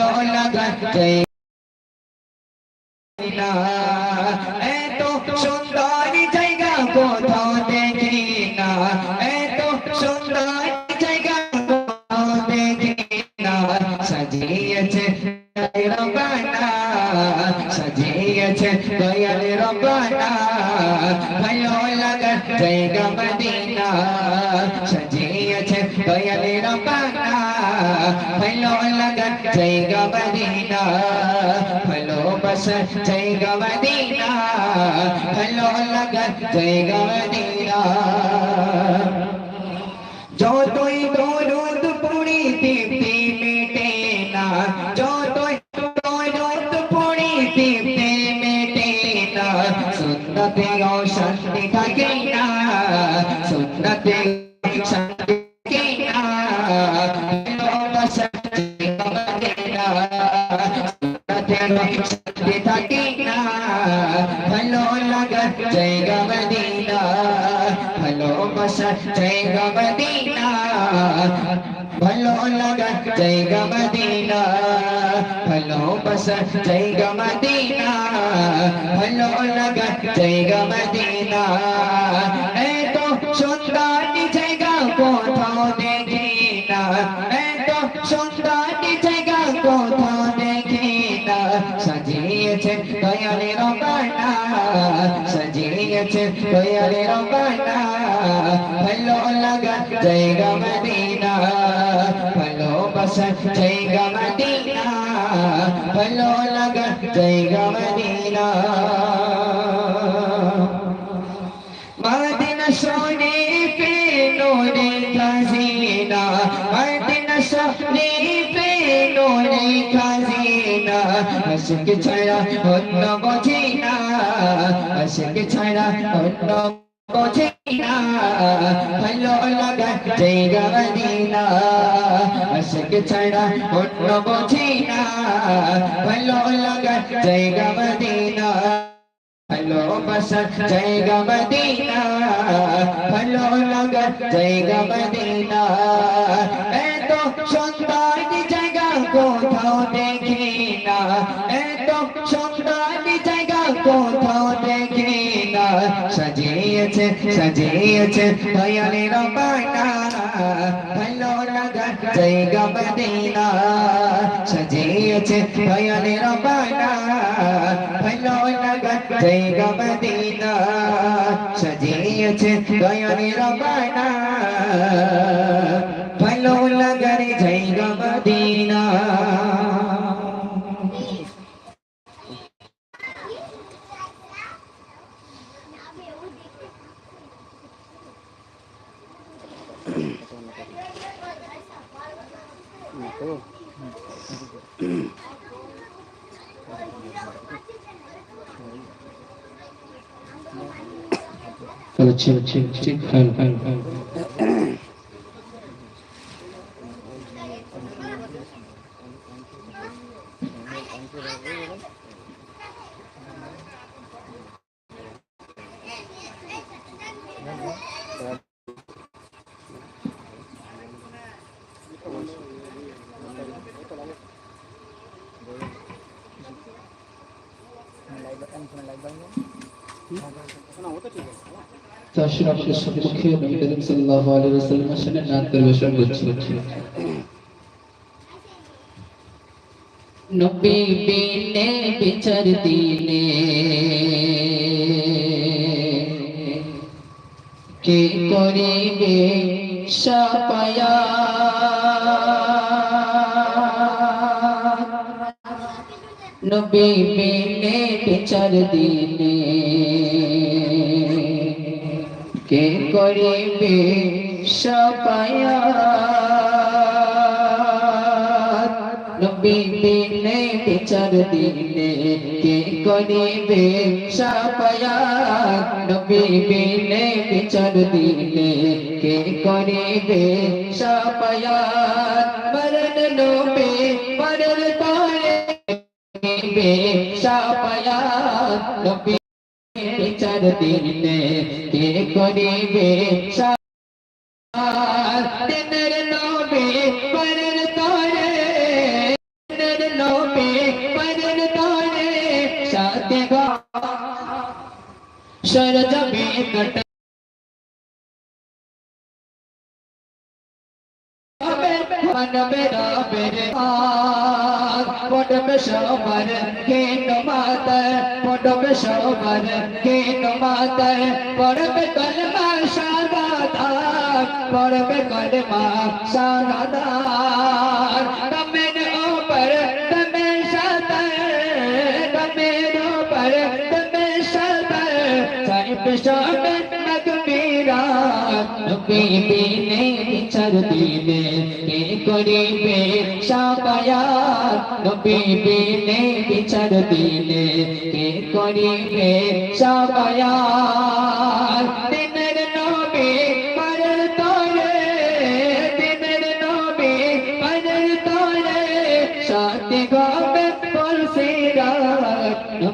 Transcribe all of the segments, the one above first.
ভালো না। এত সুন্দর জায়গা কোথাও দেখি না। এত সুন্দর জায়গা কোথাও দেখি না। সাজিয়েছে রবানা সাজিয়েছে দয়াল রবানা ভালো লাগা জায়গা মদিনা। সাজিয়েছে দয়াল রবানা ভালো জায়গা মদিনা ভালোবাসা জায়গা মদিনা ভালো লাগা জায়গা মদিনা যতই দরদ ভালোবাসা জায়গা মদিনা ভালো লাগা জায়গা মদিনা এত সুন্দর জায়গা কোথাও দেখি না এত সুন্দর জায়গা কোথাও দেখি না সাজিয়েছে দয়ালে রবানা সাজিয়েছে দয়ালে রবানা ভালো লাগা জায়গা মদিনা ভালোবাসা জায়গা মদিনা ভালো লাগা জায়গা মদিনা মদিনা সোনে পে নোরে খাজিনা, মদিনা সোনে পে নোরে খাজিনা, আশিক ছাড়া অন্য বোঝে না আশিক ছাড়া অন্য বোঝে না ভালো লাগা জায়গা মদিনা আশিক ছাড়া অন্য বোঝে না ভালো লাগা জায়গা মদিনা ভালোবাসা জায়গা কোথাও দেখি না সাজিয়েছে সাজিয়েছে দয়ালে রবানা ভালো লাগা জায়গা মদিনা সাজিয়েছে দয়ালে রবানা ভালো লাগা জায়গা মদিনা সাজিয়েছে দয়ালে রবানা 好了亲了亲了亲了了了了 নবী করিবে সাপায়া? নবী বিচার দিনে কে করিবে সাপায়া? নবী দিনে বিচার দিনে কে করিবে সাপায়া? নবী দিনে বিচার দিনে কে করিবে সাপায়া? মরণ লোপে মরণ তারে বে সাপায়া? নবী বিচার দিনে কে করিবে সাপায়া তেনর লোবে মরণ তারে নবী পরের তরে সাথে গো সরজবে কট মানবে রবের আগ পড়বে সবার কেন মাতার পড়বে সবার কেন মাতার পড়বে কলমা শাহাদাত পড়বে কলমা শাহাদাত তমের ওপর তমে সাদার তমের ওপর তমে সাদার সাইব সবে নগমীরা নবী বিনে বিচার দিলে কে করিবে সাপায়াত নবী বিনে বিচার দিনে কে করিবে সাপায়াত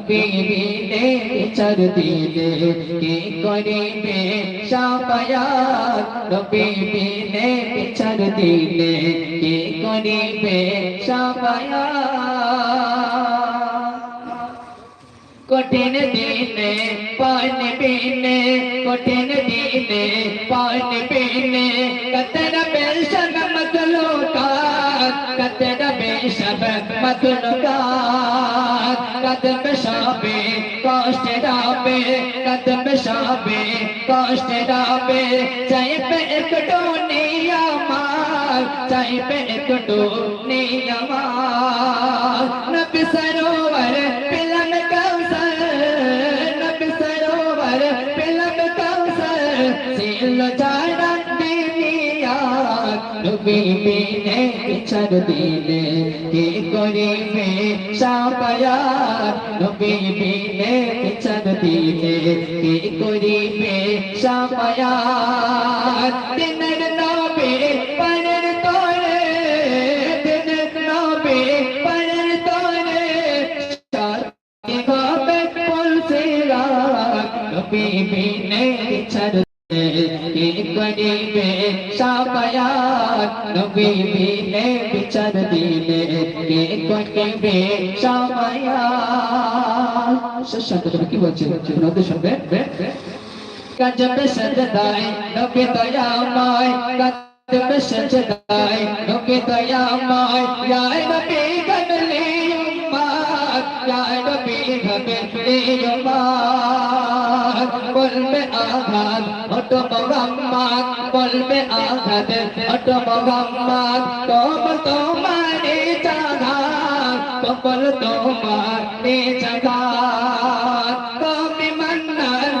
নবী বিনে বিচার দিলে, কে করিবে সাপায়াত নবী বিনে বিচার দিলে, কে করিবে সাপায়াত কঠিন দিনে পানি পিনে কঠিন দিনে পানি পিনে কতর বেশব মতলুকা কতর বেশব মতলুকা कदम शाबे काष्ट डाबे कदम शाबे काष्ट डाबे चाहे पे एक डोनिया मार चाहे पे एक डोनिया मार नबी सरोवर पिलम कौसर, नबी सरोवर पिलम कौसर। सील जाना दुनिया नबी बीने पिछड़ दीने के करीबे सापया नबी बिने बिछड़ दिले के करीबे सापया দিনের নবে পরের তোরে দিনের নবে পরের তোরে সাথে হবে পলসেরা নবী বিনে ছাড় কে করিবে সাপায়াত নবী বিনে বিচার দিলে কে করিবে সাপায়াত শান্ত কি বলছে? নদী শুনবে? গজব সজদাই নবী দয়াময়। গজব সজদাই নবী দয়াময়। ইয়া নবী গমলে উম্মাত ইয়া নবী গমলে উম্মাত बल्बे आघात अटो मोहम्मद बल्बे आघात अटो मोहम्मद तोब तो मारे जाघात कपल तो मारे जाघात कभी मन्नर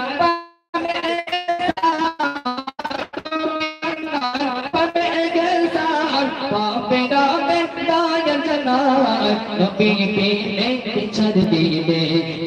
Nothing you can't.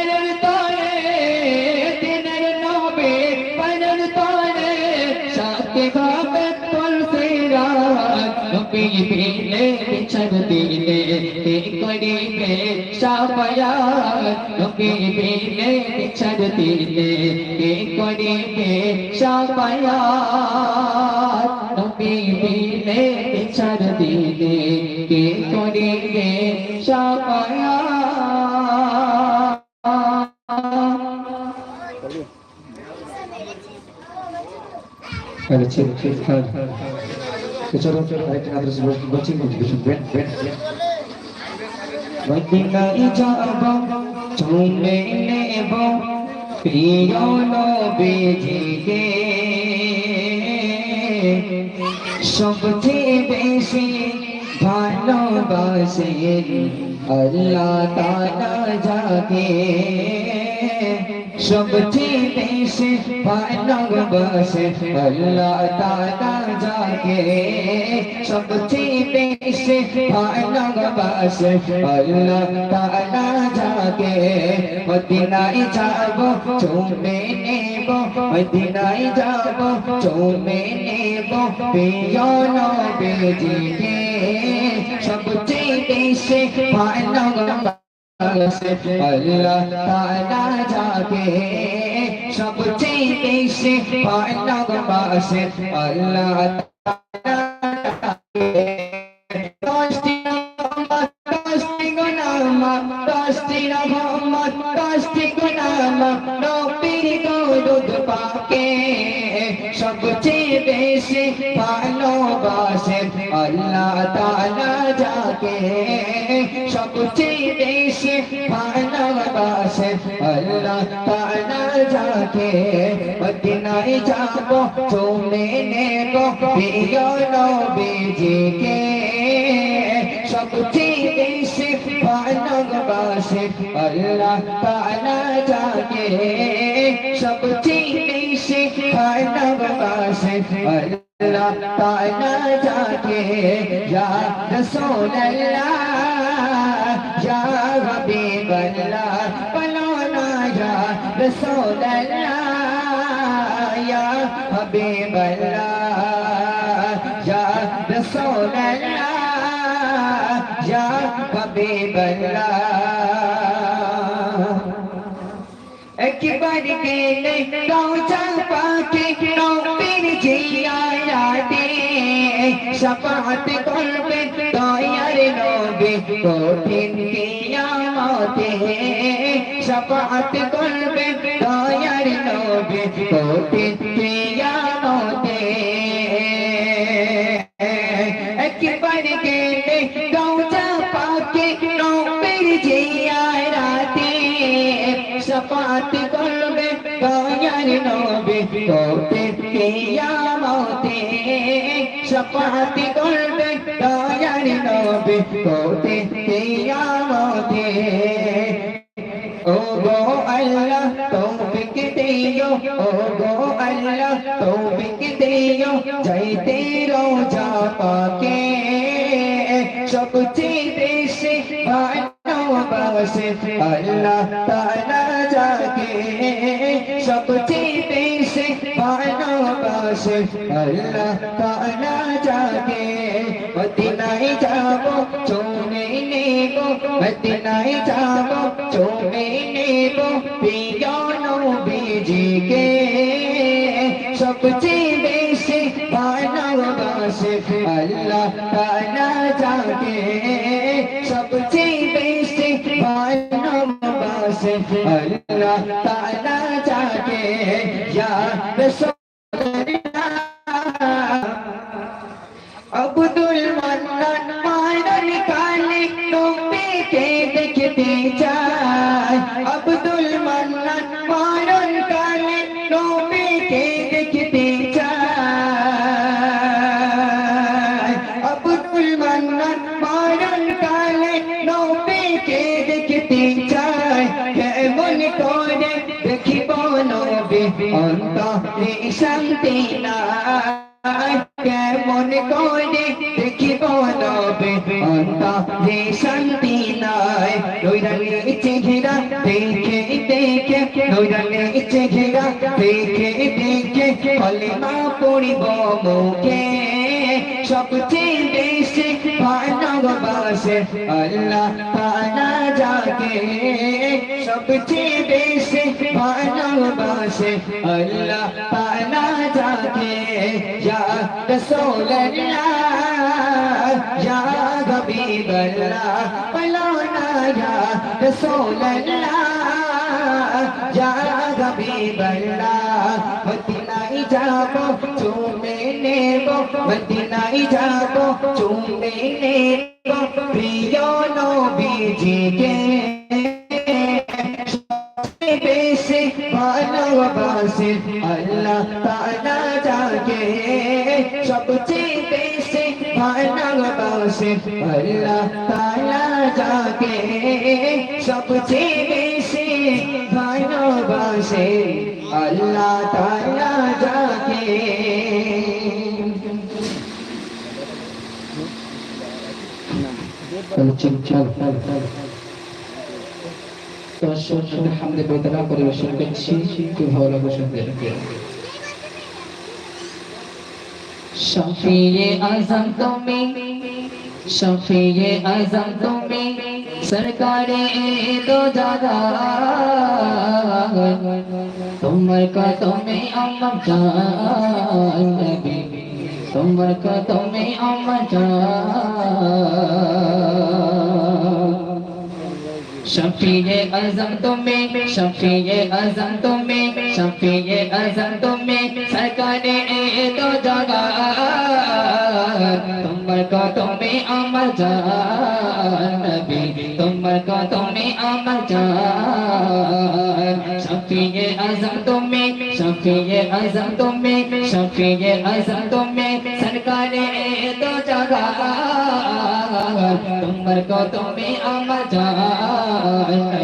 বিনে পিছর দিলে কে করিবে সাপায়াত নবী বিনে পিছর দিলে কে করিবে সাপায়াত নবী বিনে পিছর দিলে কে করিবে সাপায়াত হ্যালো ছিল হ্যাঁ তো চলো আরেকটা আদ্রেস বলছি বলছি শুনবেন মদিনায় যাব চুমে নেব, প্রিয় নবীজিকে। সবচেয়ে বেশি ভালোবাসেন আল্লাহ তাআলা যাকে। সবচেয়ে বেশি ভালোবাসে আল্লাহ তাআলা যাকে সবচেয়ে বেশি ভালোবাসে আল্লাহ তাআলা যাকে মদিনায় যাব, চুমে নেব, মদিনায় যাব, চুমে নেব। প্রিয় নবীজিকে সবচেয়ে বেশি ভালোবাসে আল্লাহ তাআলা যাকে সবচেয়ে বেশি ভালোবাসে আল্লাহ দশটি রহমত, দশটি সবচেয়ে বেশি ভালোবাসে আল্লাহ তাআলা যাকে সবচেয়ে বেশি ভালোবাসে আল্লাহ তাআলা যাকে মদিনায় যাব তুমি নেব প্রিয় নবীজিকে সবচেয়ে বেশি ভালোবাসে আল্লাহ তাআলা যাকে সবচেয়ে বেশি ভালোবাসে আল্লাহ তাআলা যাকে ইয়া রাসূলুল্লাহ ইয়া হাবিবাল্লাহ رسول الله يا حبيب الله يا رسول الله يا حبيب الله اكبر کے لئے نو چل پاکے نو پیر جی آیا دے রওজা পাকে নবীর জিয়ারাতে শাফাত করবে দয়ার নবী কঠিন কিয়ামতে শাফাত করবে দয়ার নবী কঠিন কিয়ামতে একবার গেলে রওজা পাকে নবীর জিয়ারাতে শফাত করবে দয়ার নবী কোতে কিয়ামতে শফাত করবে দয়ার নবী কোতে কিয়ামতে। ও গো আল্লাহ, তৌফিক দিও। ও গো আল্লাহ, তৌফিক দিও। যাইতে রোজা পাকে। সবচেয়ে বেশি ভালোবাসে আল্লাহ তাআলা যাকে সবচেয়ে বেশি ভালোবাসে আল্লাহ তাআলা যাব চুমে নেব মদিনায় যাব চুমে নেব প্রিয় নবীজিকে সবচেয়ে বেশি ভালোবাসে আল্লাহ তাআলা যাকে সবচেয়ে বেশি ভালোবাসে আল্লাহ কলেমা পড়িব মুখে। সবচেয়ে বেশি ভালোবাসে আল্লাহ তাআলা যাকে সবচেয়ে বেশি ভালোবাসে আল্লাহ তাআলা যাকে ইয়া রাসূলুল্লাহ, ইয়া হাবিবাল্লাহ, বলো না ইয়া রাসূলুল্লাহ, ইয়া হাবিবাল্লাহ। যাব চুমে নেব মদিনায় যাব চুমে নেব প্রিয় নবীজিকে বেশি ভালোবাসে আল্লাহ তাআলা যাকে সবচেয়ে বেশি ভালোবাসে আল্লাহ তাআলা যাকে সবচেয়ে বেশি ভালোবাসে আল্লাহ তাআলা যাকে চল চল চল চল তো শুনে হামদে বেদনা পরিবেশন করছি খুব ভালো লাগবে শুনতে শফিয়ে আজম তুমি শফিয়ে আজম তুমি সরকারে দো দাদা তোমার কদমে আমার জান নবী তোমার কদমে আমার জান शफीए अजम तुम्हें शफीए अजम तुम्हें शफीए अजम तुम्हें सरकारे तो जगह तुमर को तुम्हें अमर जान नबी तुमर को तुम्हें अमर जान शफीए अजम तुम्हें शफीए अजम तुम्हें शफीए अजम तुम्हें सरकारे तो जगह तुमर को तुम्हें अमर जान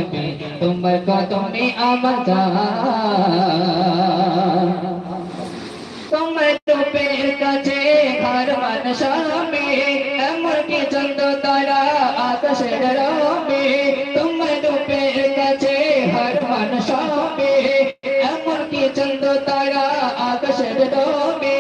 নবী তোমার কদমে আমার জান তোমার রূপের কাছে ঘর মানসামে এমন কি চন্দ তারা আকাশের রবে তোমার আকাশের রবে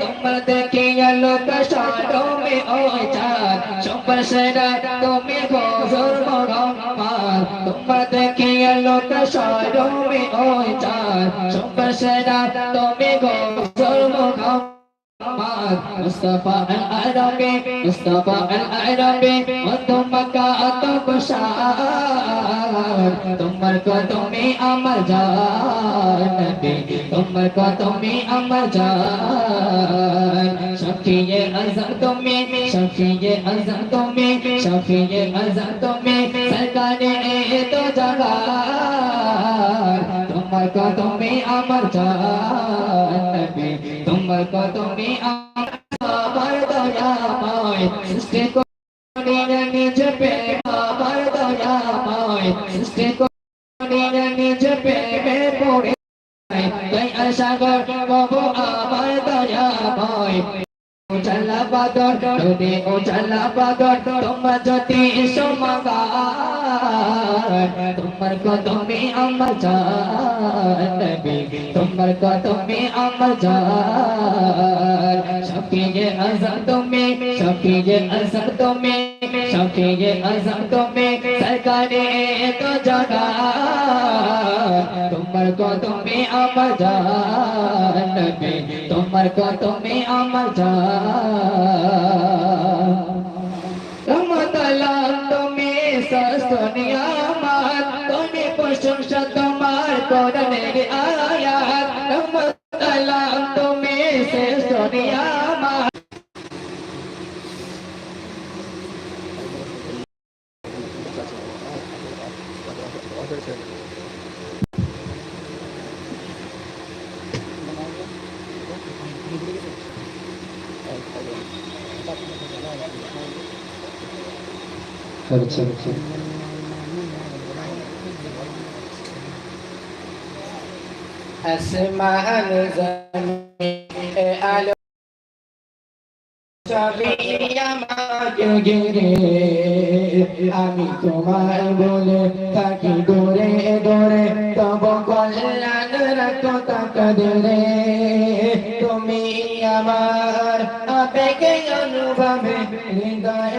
তোমার দেখে লোক সারমে ও চাঁদ সবার সেরা তুমি গজর মরম্মার তোমার দেখে লোক সারমে ও চাঁদ সবার সেরা তুমি গজর মরম্মার মুস্তফা আল-আরবি মুস্তফা আল-আরবি মধ্যমকা আতবশার তোমার কদমে আমার জান নবী তোমার কদমে আমার জান। শফিয়ে আজম তুমি, শফিয়ে আজম তুমি, শফিয়ে আজম তুমি, সরকারে তো জাগা। তোমার কদমে আমার জান নবী তোমার কদমে আমার দয়াময়। সৃষ্টি করিয়া তাই প্রভু উজালা বাদর তোরে উজালা বাদর তোমার যদি সমাগার তোমার কদমে আমার জান নবী তোমার কদমে আমার জান শফিয়ে আজম তুমি শফিয়ে আজম তুমি শফিয়ে আজম তুমি সরকারে তো জাগা তোমার কদমে আমার জান নবী তোমার কদমে আমার জান রহমতাল্লাহ তুমি সস্তনিয়া আমার। তুমি প্রশংসা তোমার কোরআনের আয়াত। রহমতাল্লাহ তুমি সস্তনিয়া আচ্ছা আসমান জমিন আলো আমি তোমার বলে থাকি দূরে দূরে, তব কল্যাণ রাখো তাকদরে। তুমি আমার আবেগে অনুভবে, হৃদয়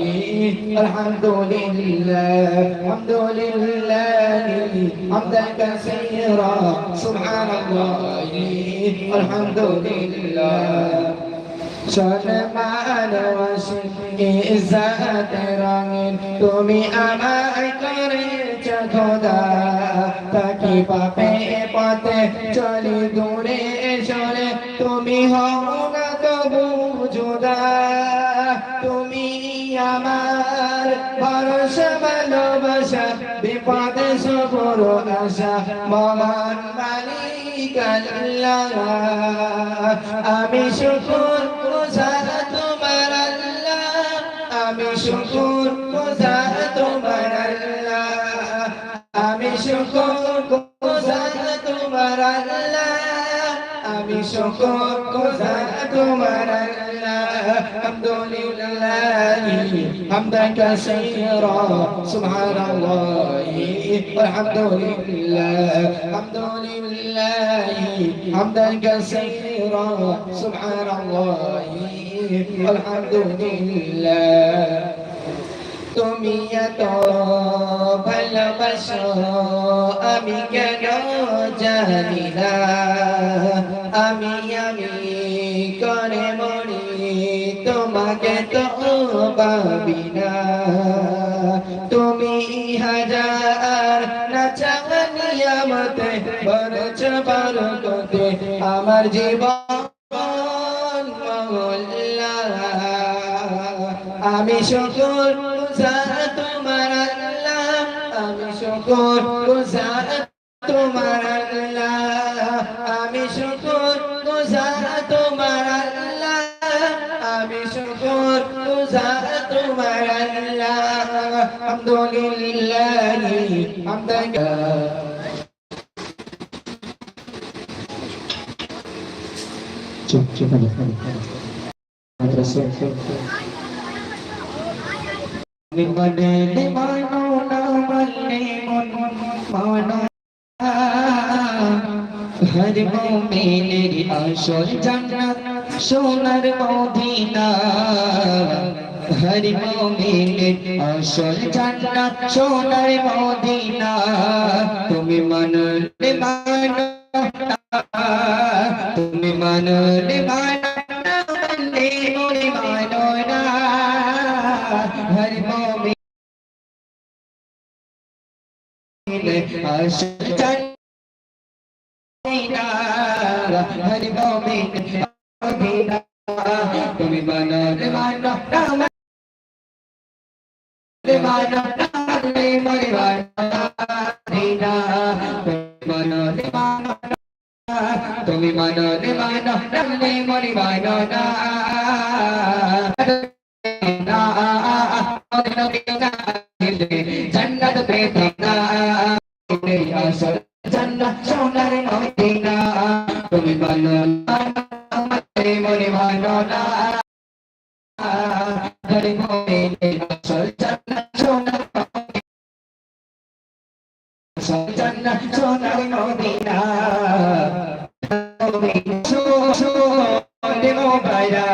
الحمد لله الحمد لله حمدا كثيرا سبحان الله الحمد لله সম্মান ইজ্জত রঙিন তুমি আমায় করেছ খোদা তাকি পাপে পথে চলি দূরে সরে তুমি হও মহান মালিক আল্লাহ। আমি শুকুর গুজার তোমার আল্লাহ। আমি শুকুর গুজার তোমার আল্লাহ। আমি শুকুর গুজার তোমার আল্লাহ। আমি শুকর গুজার তোমার আল্লাহ আলহামদুলিল্লাহ হামদান কাসীরা সুবহানাল্লাহ আলহামদুলিল্লাহ আলহামদুলিল্লাহ হামদান কাসীরা সুবহানাল্লাহ আলহামদুলিল্লাহ তুমি এত ভালোবাসো আমি কেন জানি না আমি আমি করে মরি তোমাকে তো পাবি না। তুমি হাজার না চাওয়ানিয়ামতে বরছ আমার জীবন আমি শুকুর তোমার আমি শুকুর তোমার আল্লাহ। বললে মন মানো হর মোমিনের আসল জান্নাত সোনার মদিনা হর মোমিনের আসল জান্নাত সোনার মদিনা। তুমি মানলে মানো তুমি মানলে মানো মানো না। হর মোমিন আসল জান্নাত তুমি মানো রে মানো রে মানো মানো না জন্নত পেতনা আসল জন্নত সোনার মদিনা তুমি মানো রে মরে মানো না হরে মোমিনে আসল জন্নত সোনার মদিনা দেবো ভাইরা